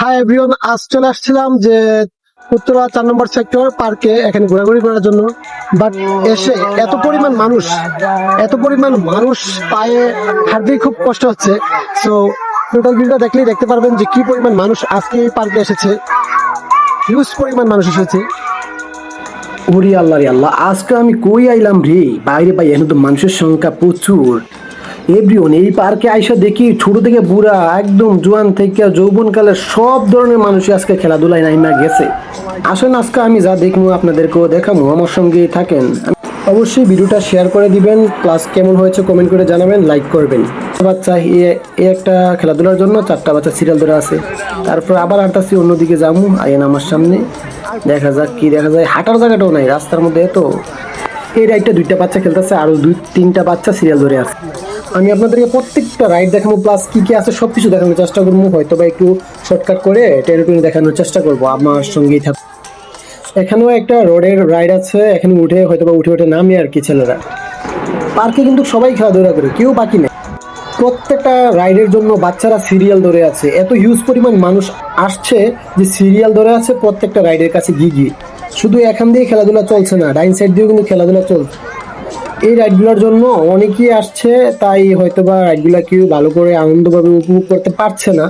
Hi everyone আজ চলে আসছিলাম যে উত্তরা চার নম্বর সেক্টর পার্কে এখানে ঘোরাঘুরি করার জন্য। বাট এসে এত পরিমাণ মানুষ, এত পরিমাণ মানুষ পায়ে হাঁটতেই খুব কষ্ট হচ্ছে। সো টোটাল ভিউটা দেখলেই দেখতে পারবেন যে কি পরিমাণ মানুষ আজকে এই পার্কে এসেছে। হিউজ পরিমাণ মানুষ এসেছে। ওরে আল্লাহ আল্লাহ, আজকে আমি কই আইলাম রে? বাইরে ভাই এখন তো মানুষের সংখ্যা প্রচুর। এভরিওন এই পার্কে আইসা দেখি ছোট থেকে বুড়া, একদম জোয়ান থেকে যৌবনকালের সব ধরনের মানুষই আজকে খেলাধুলায় নাইমা গেছে। আসেন, আজকে আমি যা দেখব আপনাদেরকেও দেখাবো, আমার সঙ্গেই থাকেন। অবশ্যই ভিডিওটা শেয়ার করে দিবেন, প্লাস কেমন হয়েছে কমেন্ট করে জানাবেন লাইক করবেন। বাচ্চা, এ- একটা খেলাধুলার জন্য চারটা বাচ্চা সিরিয়াল ধরে আছে। তারপর আবার আটটাছি অন্যদিকে যাব, আইন আমার সামনে। দেখা যাক কি দেখা যায়, হাঁটার জায়গাটাও নাই, রাস্তার মধ্যে এত। এই রাইডটা দুইটা বাচ্চা খেলতেছে আরও দুই তিনটা বাচ্চা সিরিয়াল ধরে আছে। আমি আপনাদেরকে প্রত্যেকটা রাইড দেখাবো প্লাস কি কি আছে সব কিছু দেখানোর চেষ্টা করব হয়তো বা একটু শর্টকাট করে টেরিটরি দেখানোর চেষ্টা করব, আমার সঙ্গেই থাক এখানেও একটা রোডের রাইড আছে, এখানে উঠে হয়তো বা উঠে উঠে নামে আর কি ছেলেরা। পার্কে কিন্তু সবাই খেলাধুলা করে, কেউ বাকি নেই। প্রত্যেকটা রাইডের জন্য বাচ্চারা সিরিয়াল ধরে আছে। এত হিউজ পরিমাণ মানুষ আসছে যে সিরিয়াল ধরে আছে প্রত্যেকটা রাইডের কাছে গিয়ে গিয়ে। শুধু এখান দিয়ে খেলাধুলা চলছে না, ডাইন সাইড দিয়েও কিন্তু খেলাধুলা চলছে। এই রাইডগুলোর জন্য অনেকেই আসছে, তাই হয়তো বা রাইডগুলো কেউ ভালো করে আনন্দভাবে উপভোগ করতে পারছে না।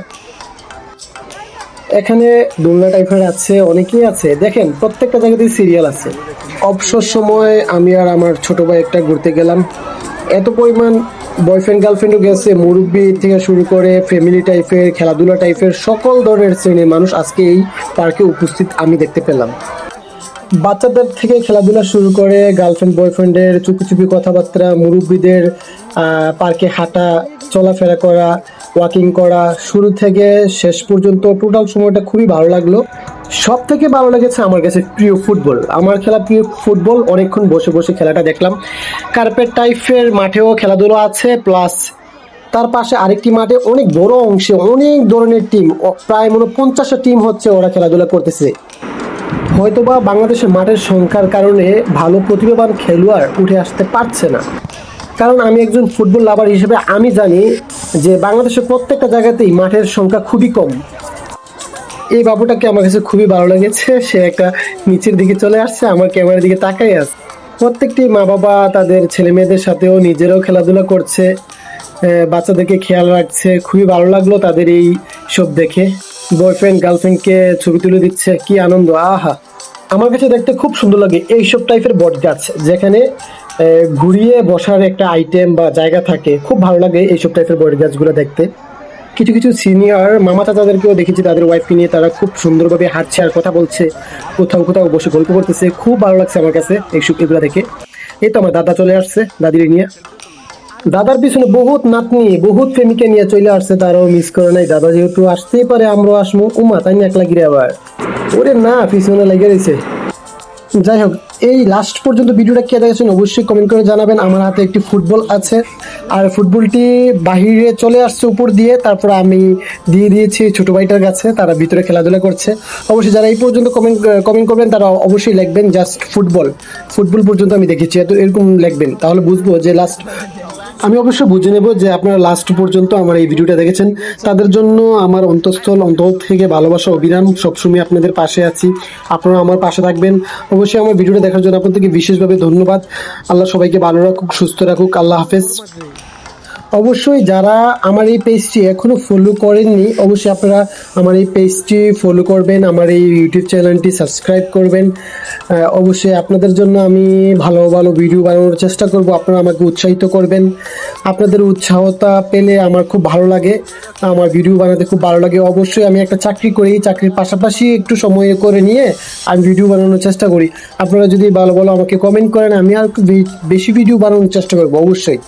এখানে দোলনা টাইপের আছে, অনেকেই আছে। দেখেন, প্রত্যেকটা জায়গাতেই সিরিয়াল আছে। অবসর সময় আমি আর আমার ছোট ভাই একটা ঘুরতে গেলাম। এত পরিমাণ বয়ফ্রেন্ড গার্লফ্রেন্ডও গেছে, মুরব্বি থেকে শুরু করে ফ্যামিলি টাইপের খেলাধুলা টাইপের সকল ধরনের শ্রেণির মানুষ আজকে এই পার্কে উপস্থিত আমি দেখতে পেলাম। বাচ্চাদের থেকে খেলাধুলা শুরু করে গার্লফ্রেন্ড বয়ফ্রেন্ডের চুপি চুপি কথাবার্তা, মুরব্বীদের পার্কে হাঁটা, চলাফেরা করা ওয়াকিং করা, শুরু থেকে শেষ পর্যন্ত টোটাল সময়টা খুবই ভালো লাগল। সব থেকে ভালো লেগেছে আমার কাছে প্রিয় ফুটবল। আমার খেলা প্রিয় ফুটবল, অনেকক্ষণ বসে বসে খেলাটা দেখলাম। কার্পেট টাইপের মাঠেও খেলাধুলো আছে প্লাস তার পাশে আরেকটি মাঠে অনেক বড় অংশে অনেক ধরনের টিম প্রায় মনে পঞ্চাশটা টিম হচ্ছে ওরা খেলাধুলা করতেছে। হয়তোবা বাংলাদেশের মাঠের সংখ্যার কারণে ভালো প্রতিভাবান খেলোয়াড় উঠে আসতে পারছে না। কারণ আমি একজন ফুটবল লাভার হিসেবে আমি জানি যে বাংলাদেশের প্রত্যেকটা জায়গাতেই মাঠের সংখ্যা খুবই কম। এই বাবুটাকে আমার কাছে খুবই ভালো লেগেছে। সে একটা নিচের দিকে চলে আসছে, আমার ক্যামেরার দিকে তাকাই আছে। প্রত্যেকটি মা বাবা তাদের ছেলে মেয়েদের সাথেও নিজেরাও খেলাধুলা করছে বাচ্চাদেরকে খেয়াল রাখছে। খুবই ভালো লাগল তাদের এই সব দেখে। বয়ফ্রেন্ড, গার্লফ্রেন্ডকে ছবি তুলে দিচ্ছে, কি আনন্দ, আহা! আমার কাছে দেখতে খুব সুন্দর লাগে এইসব টাইপের বট গাছ, যেখানে ঘুরিয়ে বসার একটা আইটেম বা জায়গা থাকে। খুব ভালো লাগে এইসব টাইপের বট গাছগুলো দেখতে। কিছু কিছু সিনিয়র মামা চাচাদেরকেও দেখেছি, তাদের ওয়াইফকে নিয়ে তারা খুব সুন্দরভাবে হাঁটছে আর কথা বলছে, কোথাও কোথাও বসে গল্প করতেছে। খুব ভালো লাগছে আমার কাছে এইসব, এগুলো দেখে। এই তো আমার দাদা চলে আসছে, দাদির নিয়ে। দাদার পিছনে বহুত নাতনি, বহুত প্রেমিকা নিয়ে চলে আসছে, তারাও মিস করে নাই। দাদা যেহেতু আসতেই পারে, আমরাও আসব। উমা, তাই না, একলা গিরে আবার? ওরে না, পিছনে লেগে রয়েছে। যাই হোক, এই লাস্ট পর্যন্ত ভিডিওটা কে দেখেছেন অবশ্যই কমেন্ট করে জানাবেন। আমার হাতে একটি ফুটবল আছে। আর ফুটবলটি বাহিরে চলে আসছে উপর দিয়ে। তারপর আমি দিয়ে দিয়েছি ছোট ভাইটার কাছে, তারা ভিতরে খেলাধুলা করছে। অবশ্যই যারা এই পর্যন্ত কমেন্ট কমেন্ট করবেন, তারা অবশ্যই লিখবেন জাস্ট ফুটবল ফুটবল পর্যন্ত আমি দেখেছি। এত এরকম লিখবেন, তাহলে বুঝব যে লাস্ট আমি অবশ্য বুঝে নেব যে আপনারা লাস্ট পর্যন্ত আমার এই ভিডিওটা দেখেছেন। তাদের জন্য আমার অন্তঃস্থল অন্তর থেকে ভালোবাসা, অবিরাম সবসময় আপনাদের পাশে আছি। আপনারা আমার পাশে থাকবেন। অবশ্যই আমার ভিডিওটা দেখার জন্য আপনাদেরকে বিশেষভাবে ধন্যবাদ। আল্লাহ সবাইকে ভালো রাখুক, সুস্থ রাখুক। আল্লাহ হাফেজ। অবশ্যই যারা আমার এই পেজটি এখনও ফলো করেননি, অবশ্যই আপনারা আমার এই পেজটি ফলো করবেন, আমার এই ইউটিউব চ্যানেলটি সাবস্ক্রাইব করবেন। অবশ্যই আপনাদের জন্য আমি ভালো ভালো ভিডিও বানানোর চেষ্টা করব, আপনারা আমাকে উৎসাহিত করবেন। আপনাদের উৎসাহতা পেলে আমার খুব ভালো লাগে, আমার ভিডিও বানাতে খুব ভালো লাগে। অবশ্যই আমি একটা চাকরি করি, চাকরির পাশাপাশি একটু সময় করে নিয়ে আমি ভিডিও বানানোর চেষ্টা করি। আপনারা যদি ভালো ভালো আমাকে কমেন্ট করেন, আমি আর বেশি ভিডিও বানানোর চেষ্টা করব, অবশ্যই।